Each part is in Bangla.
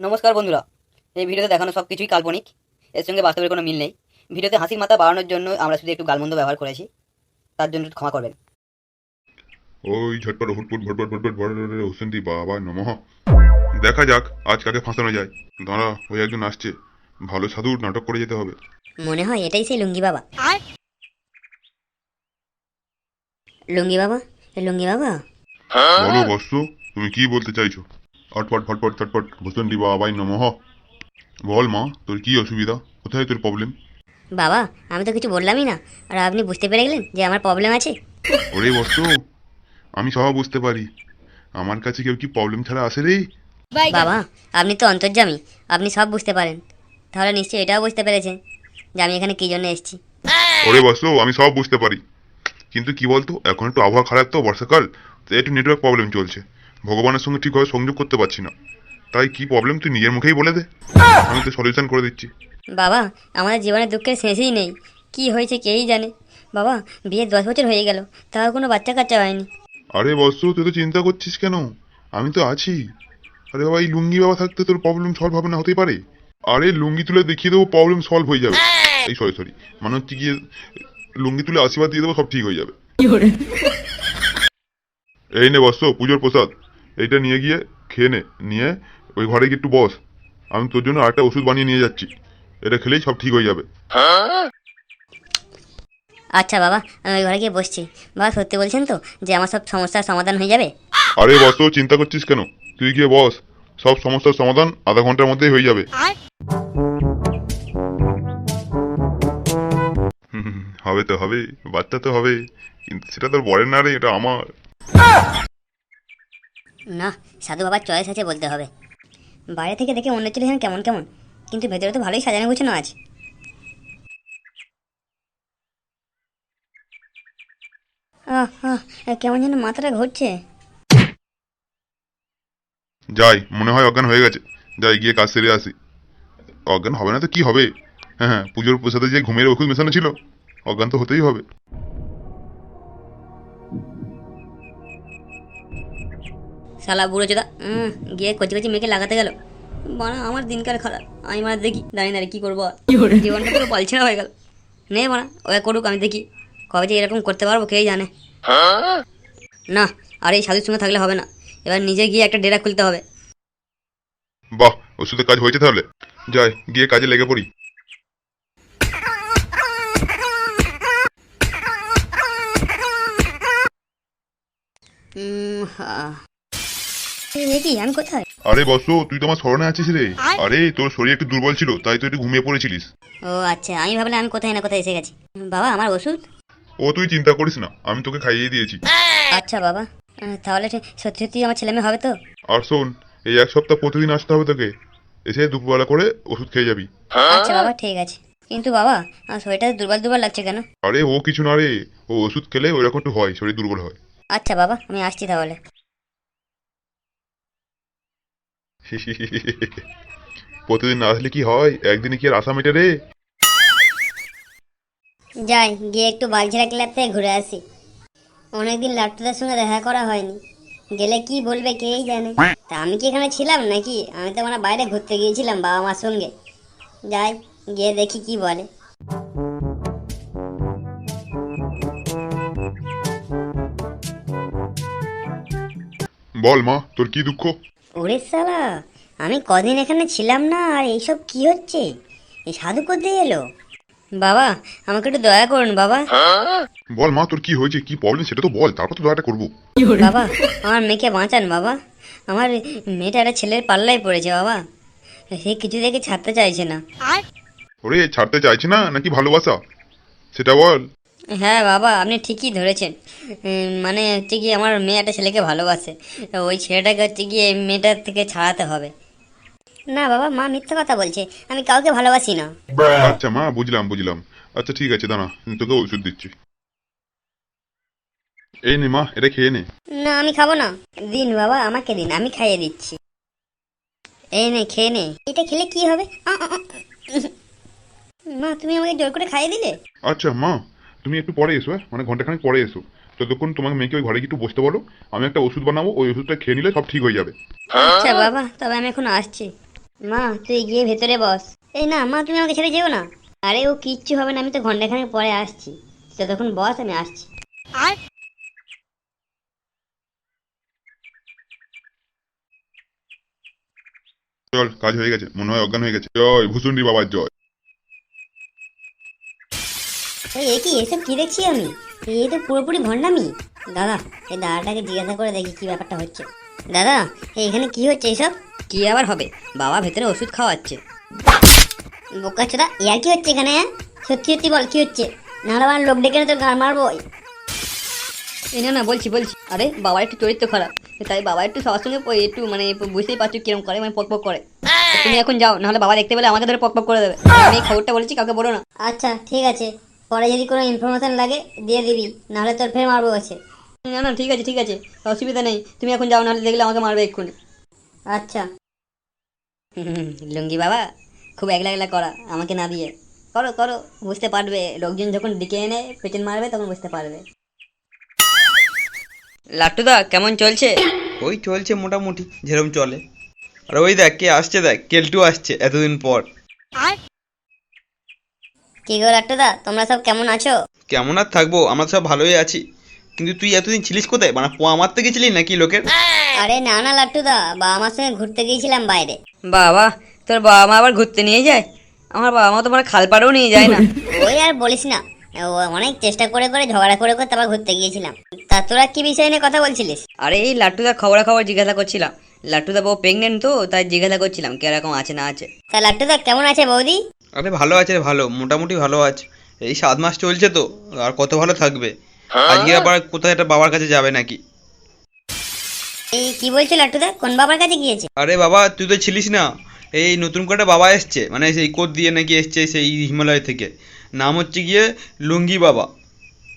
নমস্কার বন্ধুরা। এই ভিডিওতে দেখানো সব কিছুই কাল্পনিক। এর সঙ্গে বাস্তবের কোনো মিল নেই। ভিডিওতে হাসির মাথা বাড়ানোর জন্য আমরা শুধু একটু গালমন্দ ব্যবহার করেছি। তার জন্য ক্ষমা করবেন। ওই ঝটপট হুটপুট ভটপট ভটপট ভট হুসেন্দি বাবা নমঃ। দেখা যাক আজ কাকে ফাঁসানো যায়। দাঁড়া ওই একজন আসছে। ভালো সাধু নাটক করে যেতে হবে। মনে হয় এটাই সেই লুঙ্গি বাবা। লুঙ্গি বাবা? এ লুঙ্গি বাবা? বলো বস্ত তুমি কি বলতে চাইছো? আটপট ফটপট চটপট হুসেন্দি বাবাই নমঃ। বল মা তোর কি অসুবিধা? কোথায় তোর প্রবলেম বাবা আমি তো কিছু বললামই না। আর আপনি বুঝতে পেরে গেলেন যে আমার প্রবলেম আছে? ওরে বস্ত আমি সব বুঝতে পারি। আমার কাছে কেউ কি প্রবলেম ছাড়া আসে রে? বাবা আপনি তো অন্তর্যামী আপনি সব বুঝতে পারেন। তাহলে নিশ্চয়ই এটাও বুঝতে পেরেছেন যে আমি এখানে কী জন্য এসেছি। ওরে বস্ত আমি সব বুঝতে পারি। কিন্তু কি বলতো এখন একটু আবহাওয়া খারাপ তো বর্ষাকাল তো একটু নেটওয়ার্ক প্রবলেম চলছে। ভগবানের সঙ্গে ঠিকভাবে সংযোগ করতে পারছি না। তাই কি প্রবলেম তুই নিজের মুখেই বলে দে। আমি তো সলিউশন করে দিচ্ছি। বাবা আমাদের জীবনে দুঃখের শেষই নেই। কি হয়েছে কেই জানে। বাবা বিয়ে দশ বছর হয়ে গেল। তাও কোনো বাচ্চা কাচ্চা হয়নি। আরে বস্ত তুই তো চিন্তা করছিস কেন? আমি তো আছি। আরে বাবা এই লুঙ্গি বাবা থাকতে তোর প্রবলেম সলভ হবে না হতেই পারে। আরে লুঙ্গি তুলে দেখিয়ে দেবো প্রবলেম সলভ হয়ে যাবে। এই সরি সরি মানে হচ্ছে গিয়ে লুঙ্গি তুলে আশীর্বাদ দিয়ে দেবো সব ঠিক হয়ে যাবে। এই নে বস্ত পুজোর প্রসাদ। এইটা নিয়ে গিয়ে খেয়ে নে নিয়ে ওই ঘরে গিয়ে একটু বস। আমি তোর জন্য আরেকটা ওষুধ বানিয়ে নিয়ে যাচ্ছি। এটা খেলেই সব ঠিক হয়ে যাবে। আচ্ছা বাবা আমি ওই ঘরে গিয়ে বসছি। বাবা সত্যি বলছেন তো যে আমার সব সমস্যার সমাধান হয়ে যাবে? আরে বস্ত চিন্তা করছিস কেন? তুই গিয়ে বস। সব সমস্যার সমাধান আধা ঘণ্টার মধ্যেই হয়ে যাবে। হবে তো হবে বাচ্চা তো হবে। কিন্তু সেটা তোর বরের না রে এটা আমার। না, সাধু বাবার চয়েস আছে বলতে হবে। বাইরে থেকে দেখে মনে হচ্ছিল যেন কেমন কেমন, কিন্তু ভেতরে তো ভালোই সাজানো গুছানো আছে। কেমন যেন মাথাটা ঘুরছে। যাই, মনে হয় অজ্ঞান হয়ে গেছে। যাই, গিয়ে কাজ সেরে আসি। অজ্ঞান হবে না তো কি হবে? হ্যাঁ হ্যাঁ পুজোর প্রসাদে যে ঘুমের ওষুধ মেশানো ছিল, অজ্ঞান তো হতেই হবে। শালা বুড়ো চোদা। গিয়ে কচি কচি মেয়েকে লাগাতে গেল। মানে আমার দিনকার খারাপ। আমি মানে দেখি দাঁড়িয়ে দাঁড়িয়ে কী করব আর? জীবনটা পুরো পালছেড়া হয়ে গেল। নে মানে ওকে করুক আমি দেখি। কবে যে এরকম করতে পারব কেই জানে। না আর এই সাধুর সঙ্গে থাকলে হবে না। এবার নিজে গিয়ে একটা ডেরা খুলতে হবে। বাহ ওষুধের কাজ হয়েছে তাহলে। যাই গিয়ে কাজে লেগে পড়ি। উম, দেখি আমি কোথায়? আরে বসো তুই তো আমার স্মরণে আছিস রে। আরে তোর শরীর একটু দুর্বল ছিল তাই তুই একটু ঘুমিয়ে পড়েছিলিস। ও আচ্ছা আমি ভাবলাম আমি কোথায় না কোথায় এসে গেছি। বাবা আমার ওষুধ? ও তুই চিন্তা করিস না আমি তোকে খাইয়ে দিয়েছি। আচ্ছা বাবা। তাহলে সত্যি সত্যি আমার ছেলে মেয়ে হবে তো? আর শোন এই এক সপ্তাহ প্রতিদিন আসতে হবে তোকে। এসে দুপুরবেলা করে ওষুধ খেয়ে যাবি। আচ্ছা বাবা ঠিক আছে। কিন্তু বাবা আমার শরীরটা দুর্বল দুর্বল লাগছে কেন? আরে ও কিছু না রে। ও ওষুধ খেলে ওই রকম একটু হয় শরীর দুর্বল হয়। আচ্ছা বাবা আমি আসছি তাহলে। প্রতিদিন না আসলে কি হয়? একদিনে কি আর আশা মেটে রে? যাই গিয়ে একটু বালছেড়া ক্লাব থেকে ঘুরে আসি। অনেকদিন লাট্টুদের সঙ্গে দেখা করা হয়নি। গেলে কি বলবে কেই জানে। তা আমি কি এখানে ছিলাম নাকি? আমি তো মানে বাইরে ঘুরতে গিয়েছিলাম বাবা মার সঙ্গে। যাই গিয়ে দেখি কি বলে। বল মা তোর কি দুঃখ? ওরে সালা আমি কদিন এখানে ছিলাম না আর এইসব কি হচ্ছে? এই সাধু কোথায় এলো? বাবা আমাকে একটু দয়া করুন বাবা। বল মা তোর কি হয়েছে? কি প্রবলেম সেটা তো বল তারপর তো দয়াটা করব। বাবা আমার মেয়েকে বাঁচান বাবা। আমার মেয়েটা একটা ছেলের পাল্লায় পড়েছে বাবা। সে কিছু দেখে ছাড়তে চাইছে না। ওরে ছাড়তে চাইছে না? নাকি ভালোবাসা? সেটা বল। হ্যাঁ বাবা আপনি ঠিকই ধরেছেন। মানে হচ্ছে কি আমার মেয়ে একটা ছেলেকে ভালোবাসে। ওই ছেলেটাকে হচ্ছে গিয়ে এই মেয়েটার থেকে ছাড়াতে হবে। না বাবা মা মিথ্যা কথা বলছে। আমি কাউকে ভালোবাসি না। আচ্ছা মা বুঝলাম বুঝলাম। আচ্ছা ঠিক আছে দাঁড়া আমি তোকে ওষুধ দিচ্ছি। এই নে মা এটা খেয়ে নে। না আমি খাব না। দিন বাবা আমাকে দিন আমি খাইয়ে দিচ্ছি। এই নে খেয়ে নে। এটা খেলে কি হবে। মা তুমি আমাকে জোর করে খাইয়ে দিলে? আচ্ছা মা তুমি একটু পরে এসো হ্যাঁ? মানে ঘন্টাখানেক পরে এসো। ততক্ষণ তোমাকে মেয়েকে ওই ঘরে একটু বসতে বলো। আমি একটা ওষুধ বানাবো ওই ওষুধটা খেয়ে নিলে সব ঠিক হয়ে যাবে। আচ্ছা বাবা তবে আমি এখন আসছি। মা তুই গিয়ে ভেতরে বস। এই না মা তুমি আমাকে ছেড়ে যেও না। আরে ও কিচ্ছু হবে না আমি তো ঘন্টাখানেক পরে আসছি। তখন বস আমি আসছি। আর? চল কাজ হয়ে গেছে। মনে হয় অজ্ঞান হয়ে গেছে। জয় ভুসুন্ডি বাবার জয়। এ কি এসব কি দেখছি আমি? এই তো পুরোপুরি ভণ্ডামি। দাদা এই দাদাটাকে জিজ্ঞাসা করে দেখি কি ব্যাপারটা হচ্ছে। দাদা এই এখানে কি হচ্ছে এইসব কি আবার হবে? বাবা ভেতরে ওষুধ খাওয়াচ্ছে। বোকা চোদা ইয়ার কি হচ্ছে এখানে হ্যাঁ? সত্যি সত্যি বল কি হচ্ছে? নাহলে আমার লোক ডেকে তোর গান মারবো। এই না না বলছি বলছি। আরে বাবার একটু চরিত্র খারাপ। তাই বাবা একটু সবার সঙ্গে একটু মানে বুঝতেই পারছ কীরকম করে মানে পক পক করে। তুমি এখন যাও নাহলে বাবা দেখতে পেলে আমাকে ধরে পক পক করে দেবে। আমি খবরটা বলেছি কাউকে বলো না। আচ্ছা ঠিক আছে। পরে যদি কোনো ইনফরমেশন লাগে দিয়ে দিবি নাহলে তোর ফের মারবো আছে না না ঠিক আছে ঠিক আছে অসুবিধা নেই। তুমি এখন যাও নাহলে দেখলে আমাকে মারবে এক্ষুনি। আচ্ছা। হুম, লুঙ্গি বাবা খুব একলা একলা করা আমাকে না দিয়ে। করো করো বুঝতে পারবে। লোকজন যখন ডেকে এনে পেছন মারবে তখন বুঝতে পারবে। লাট্টুদা কেমন চলছে? ওই চলছে মোটামুটি যেরকম চলে। আর ওই দেখ কে আসছে দেখ কেলটু আসছে এতদিন পর। কি গো লাট্টুদা তোমরা সব কেমন আছো? কেমন আর থাকব আমরা সব ভালোই আছি। কিন্তু তুই এতদিন ছিলিস কোথায়? মানে পোয়া মারতে গেছিলি নাকি লোকের? আরে না না লাট্টুদা বা আমার সঙ্গে ঘুরতে গিয়েছিলাম বাইরে। বাবা তোর বাবা মা আবার ঘুরতে নিয়ে যায়? আমার বাবা মা তোমার খাল পাড়েও নিয়ে যায় না? ওই আর বলিস না ও অনেক চেষ্টা করে করে ঝগড়া করে করে তারপর ঘুরতে গিয়েছিলাম। তা তোরা কি বিষয় নিয়ে কথা বলছিলিস? আরে এই লাট্টুদার খবরা খবর জিজ্ঞাসা করছিলাম। লাট্টুদা বউ প্রেগনেন্ট তো তাই জিজ্ঞাসা করছিলাম কীরকম আছে না আছে। তা লাট্টুদা কেমন আছে বৌদি? আরে ভালো আছে রে, ভালো মোটামুটি ভালো আছে। এই সাত মাস চলছে তো আর কত ভালো থাকবে? আজকে আবার কোথায় একটা বাবার কাছে যাবে নাকি? এই কি বলছো লাট্টুদা কোন বাবার কাছে গিয়েছে? আরে বাবা তুই তো ছিলিস না। এই নতুন করে একটা বাবা এসছে মানে সেই কোদ দিয়ে নাকি এসছে সেই হিমালয় থেকে। নাম হচ্ছে গিয়ে লুঙ্গি বাবা।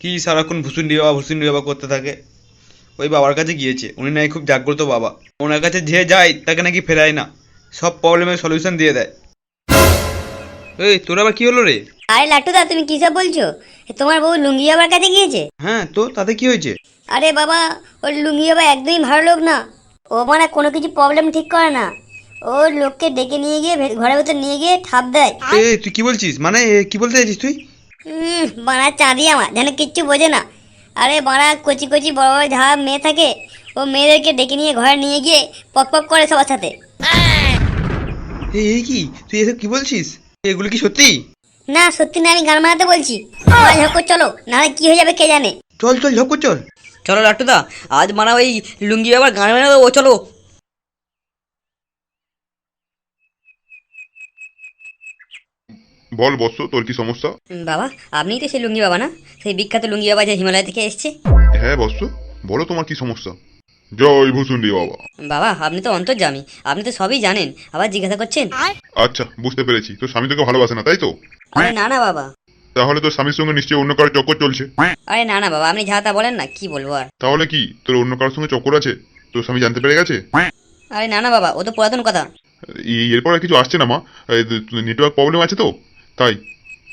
কি সারাক্ষণ ভুসুন্ডি বাবা ভুসুন্ডি বাবা করতে থাকে। ওই বাবার কাছে গিয়েছে উনি নাকি খুব জাগ্রত বাবা। ওনার কাছে যে যায় তাকে নাকি ফেরায় না। সব প্রবলেমের সলিউশন দিয়ে দেয়। এই তোর আবার কি হলো রে? আরে লাট্টুদা তুমি কি সব বলছো? তোমার বউ লুঙ্গি বাবার কাছে গিয়েছে? হ্যাঁ তো তাতে কি হয়েছে? আরে বাবা ওর লুঙ্গি বাবা একদমই ভালো লোক না। ও মানে কোনো কিছু প্রবলেম ঠিক করে না। ও লোককে ডেকে নিয়ে গিয়ে ভে- ঘরের ভেতর নিয়ে গিয়ে ঠাপ দেয়। এ তুই কি বলছিস? মানে এ, কি বলতে চাইছিস তুই? উম, বাড়া চাঁদি আমার যেন কিচ্ছু বোঝে না। আরে বাড়া কচি কচি বড় বড় যা মেয়ে থাকে ও মেয়েদেরকে ডেকে নিয়ে ঘরে নিয়ে গিয়ে পক পক করে সবার সাথে। এই এই কি? তুই এসব কি বলছিস? এগুলো কি সত্যি? না সত্যি না আমি গান মারাতে বলছি। ঝক্কর চলো নাহলে কি হয়ে যাবে কে জানে। চল চল ঝক্কর চল। চলো লাট্টুদা আজ মানা ওই লুঙ্গি বাবার গান মেরে দেবো চলো। বল বৎস তোর কি সমস্যা? বাবা আপনিই তো সেই লুঙ্গি বাবা না? সেই বিখ্যাত লুঙ্গি বাবা যে হিমালয় থেকে এসছে। হ্যাঁ বৎস বলো তোমার কি সমস্যা? জয় ভুসুন্ডি বাবা। বাবা আপনি তো অন্তর্জামী। আপনি তো সবই জানেন। আবার জিজ্ঞাসা করছেন? আচ্ছা বুঝতে পেরেছি। তোর স্বামী তোকে ভালোবাসে না তাই তো? আরে না না বাবা। তাহলে তোর স্বামীর সঙ্গে নিশ্চয়ই অন্য কারোর চক্কর চলছে। আরে না না বাবা আপনি যা তা বলেন না কি বলব আর? তাহলে কি তোর অন্য কারোর সঙ্গে চক্কর আছে? তোর স্বামী জানতে পেরে গেছে? আরে না না বাবা ও তো পুরাতন কথা। এরপর আর কিছু আসছে না মা। নেটওয়ার্ক প্রবলেম আছে তো? তাই।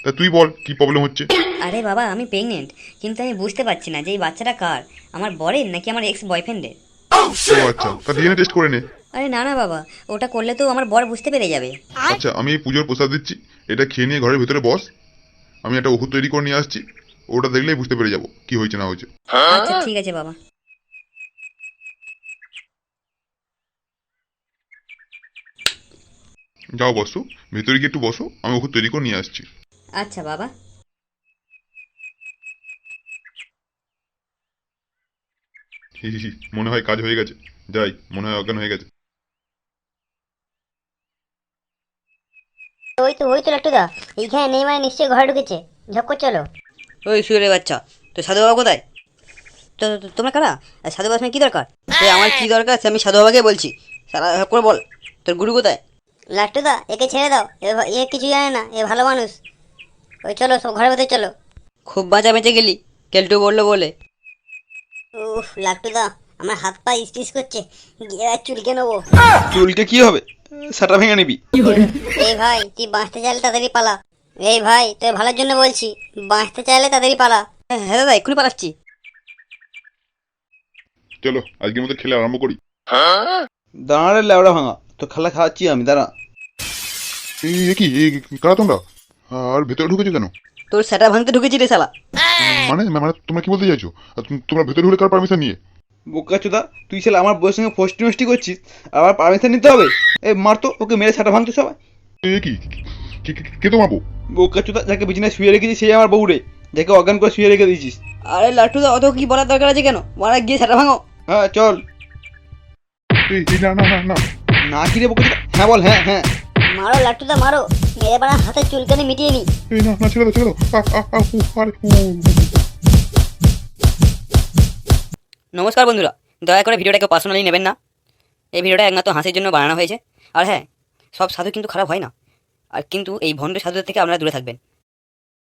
তা তুই বল কি প্রবলেম হচ্ছে? আরে বাবা আমি প্রেগনেন্ট কিন্তু আমি বুঝতে পারছি না যে এই বাচ্চাটা কার? আমার বরের নাকি আমার এক্স বয়ফ্রেন্ডের ও আচ্ছা তা ডিএনএ টেস্ট করে নে। আরে না না বাবা ওটা করলে তো আমার বর বুঝতে পেরে যাবে। আচ্ছা আমি এই পুজোর প্রসাদ দিচ্ছি এটা খেয়ে নিয়ে ঘরের ভিতরে বস। আমি একটা ওষুধ তৈরি করে নিয়ে আসছি ওটা দেখলেই বুঝতে পেরে যাব কি হয়েছে না হয়েছে। আচ্ছা ঠিক আছে বাবা। যাও বসো ভেতরে গিয়ে একটু বসো আমি ওষুধ তৈরি করে নিয়ে আসছি। আচ্ছা বাবা। হি হি হি, মনে হয় কাজ হয়ে গেছে। যাই মনে হয় অজ্ঞান হয়ে গেছে। ওই তো ওই তো লাট্টুদা এইখানে নেই মানে নিশ্চয়ই ঘরে ঢুকেছে। ঝক্কর চলো। ওই শুয়ে বাচ্চা তো সাধু বাবা কোথায়? তো তো- তোমরা কারা? আর সাধু বাবা কি দরকার? আমার কি দরকার সে আমি সাধু বাবাকে বলছি। সারা করে বল তোর গুরু কোথায়? লাট্টুদা একে ছেড়ে দাও এ এ কিছু জানে না এ ভালো মানুষ। ওই চলো সব ঘরের ভেতরে চলো। খুব বাঁচা বেঁচে গেলি কেলটু বলল বলে। উফ লাট্টুদা আমার হাত পা স্টিচ করছে গিয়ে আর চুলকে নেব। চুলকে কি হবে? সেটা ভেঙে নিবি। এই ভাই তুই বাঁচতে চাইলে তাড়াতাড়ি পালা। এই ভাই তোর ভালোর জন্য বলছি বাঁচতে চাইলে তাড়াতাড়ি পালা। হ্যাঁ হ্যাঁ দাদা এক্ষুনি পালাচ্ছি। চলো আজকের মতো খেলে আরম্ভ করি। দাঁড়া রে ল্যাবড়া ভাঙা তো খেলা খাওয়াচ্ছি আমি দাঁড়া। এই কি কারা তোমরা? আর ভেতরে ঢুকেছো কেন? তোর সেটা ভাঙতে ঢুকেছি রে শালা মানে মানে তোমরা কি বলতে চাইছো? তোমরা ভেতরে ঢুকে কার পারমিশন নিয়ে? বোকা চোদা তুই ছেলে আমার বউয়ের সঙ্গে ফষ্টি নষ্টি করছিস আবার পারমিশন নিতে হবে? এ মারতো ওকে মেরে সাটা ভাঙতো সবাই। এ কি? কে- কে- কে তোমার চোদা যাকে বিছানায় শুয়ে রেখেছিস সেই আমার বউ রে যাকে অজ্ঞান করে শুয়ে রেখে দিয়েছিস। আরে লাট্টুদা অত কি বলার দরকার আছে কেন? মারা গিয়ে সেটা ভাঙো। হ্যাঁ চল। না না না না। না কি রে বোকা চোদা হ্যাঁ বল হ্যাঁ হ্যাঁ। মারো লাট্টুদা মারো। মেরে বাড়া হাতে চুলকানি মিটিয়ে নি। এই না না ছেড়ে দাও ছেড়ে দাও আ, আ, আ, উ, আরে নমস্কার বন্ধুরা দয়া করে ভিডিওটাকে পার্সোনালি নেবেন না। এই ভিডিওটা একমাত্র হাসির জন্য বানানো হয়েছে। আর হ্যাঁ সব সাধু কিন্তু খারাপ হয় না। আর কিন্তু এই ভণ্ড সাধুদের থেকে আপনারা দূরে থাকবেন।